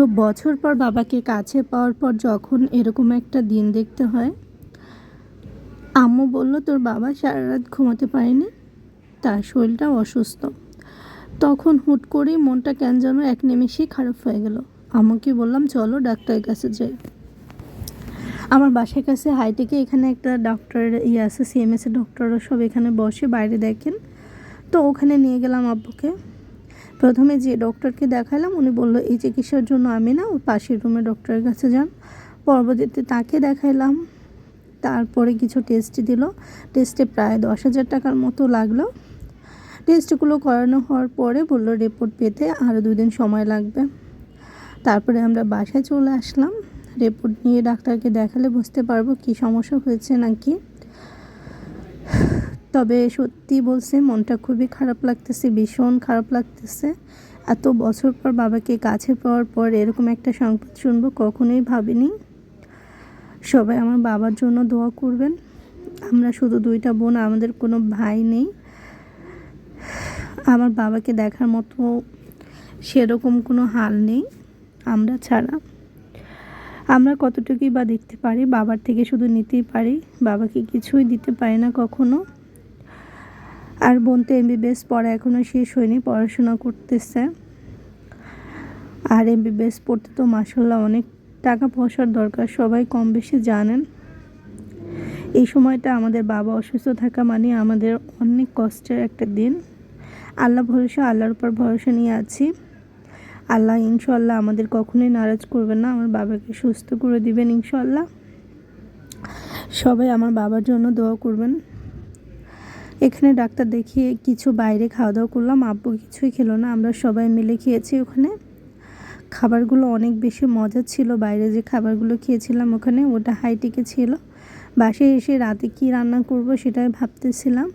তো বছর পর বাবাকে কাছে পাওয়ার পর যখন এরকম একটা দিন দেখতে হয়, আম্মু বলল, তোর বাবা সারা রাত ঘুমাতে পারেনি? তার শরীরটা অসুস্থ। তখন হুট করেই মনটা কেন যেন এক নিমেষেই খারাপ হয়ে গেল। আম্মুকে বললাম, চলো ডাক্তারের কাছে যাই। আমার বাসার কাছে হাইটেকে এখানে একটা ডক্টর ইয়ে আছে সিএমএসের ডক্টররা সব এখানে বসে, বাইরে দেখেন। তো ওখানে নিয়ে গেলাম আব্বুকে। প্রথমে যে ডক্টরকে দেখালাম, উনি বলল, এই চিকিৎসার জন্য আমি না ওই পাশের রুমে ডক্টরের কাছে যান। পরবর্তীতে তাকে দেখাইলাম। তারপরে কিছু টেস্ট দিল। টেস্টে প্রায় দশ হাজার টাকার মতো লাগল। টেস্টগুলো করানো হওয়ার পরে বলল, রিপোর্ট পেতে আরও দুদিন সময় লাগবে। তারপরে আমরা বাসায় চলে আসলাম। রিপোর্ট নিয়ে ডাক্তারকে দেখালে বুঝতে পারব কী সমস্যা হয়েছে নাকি। তবে সত্যি বলছে, মনটা খুবই খারাপ লাগতেছে, ভীষণ খারাপ লাগতেছে। এত বছর পর বাবাকে কাছে পাওয়ার পর এরকম একটা সংবাদ শুনব কখনোই ভাবিনি। সবাই আমার বাবার জন্য দোয়া করবেন। আমরা শুধু দুইটা বোন, আমাদের কোনো ভাই নেই। আমার বাবাকে দেখার মতো সেরকম কোনো হাল নেই, আমরা ছাড়া। আমরা কতটুকুই বা দেখতে পারি, বাবার থেকে শুধু নিতেই পারি, বাবাকে কিছুই দিতে পারি না কখনো। আর বোন তো এমবিবিএস পড়া এখনও শেষ হয়নি, পড়াশোনা করতেছে। আর এমবিবিএস পড়তে তো মাসাল্লাহ অনেক টাকা পয়সার দরকার, সবাই কম বেশি জানেন। এই সময়টা আমাদের বাবা অসুস্থ থাকা মানে আমাদের অনেক কষ্টের একটা দিন। আল্লাহ ভরসা, আল্লাহর উপর ভরসা নিয়ে আছি। আল্লাহ ইনশাল্লাহ আমাদের কখনোই নারাজ করবেন না, আমার বাবাকে সুস্থ করে দিবেন ইনশাল্লাহ সবাই আমার বাবার জন্য দোয়া করবেন। এখানে ডাক্তার দেখিয়ে কিছু বাইরে খাওয়া দাওয়া করলাম। আব্বু কিছুই খেলো না, আমরা সবাই মিলে খেয়েছি ওখানে। খাবারগুলো অনেক বেশি মজা ছিল, বাইরে যে খাবারগুলো খেয়েছিলাম ওখানে ওটা হাইটেকে ছিল। বাসায় এসে রাতে কি রান্না করব সেটাই ভাবতেছিলাম।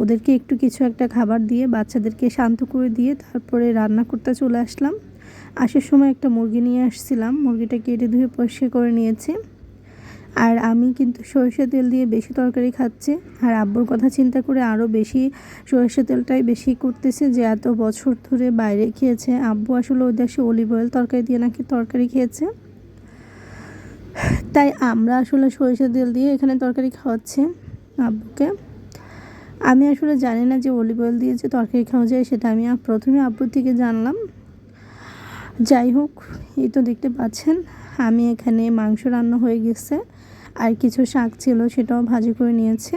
ওদেরকে একটু কিছু একটা খাবার দিয়ে, বাচ্চাদেরকে শান্ত করে দিয়ে তারপরে রান্না করতে চলে আসলাম। আসার সময় একটা মুরগি নিয়ে আসছিলাম, মুরগিটা কেটে ধুয়ে পরিষ্কার করে নিয়েছি। আর আমি কিন্তু সরষে তেল দিয়ে বেশি তরকারি খাচ্ছি। আর আব্বুর কথা চিন্তা করে আরও বেশি সরষে তেলটাই বেশি করতেছে যে এত বছর ধরে বাইরে খেয়েছে। আব্বু আসলে ওই দেশে অলিভ অয়েল তরকারি দিয়ে নাকি তরকারি খেয়েছে। তাই আমরা আসলে সরিষা তেল দিয়ে এখানে তরকারি খাওয়াচ্ছি আব্বুকে। আমি আসলে জানি না যে অলিভ অয়েল দিয়ে যে তরকারি খাওয়া যায় সেটা আমি প্রথমে আব্বুর থেকে জানলাম। যাই হোক, এই তো দেখতে পাচ্ছেন, আমি এখানে মাংস রান্না হয়ে গেছে। আর কিছু শাক ছিল সেটাও ভাজি করে নিয়েছে।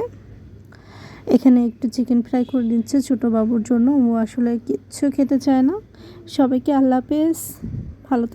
এখানে একটু চিকেন ফ্রাই করে দিচ্ছে ছোটো বাবুর জন্য। ও আসলে কিচ্ছু খেতে চায় না। সবাইকে আল্লাহ হাফেজ। ভালো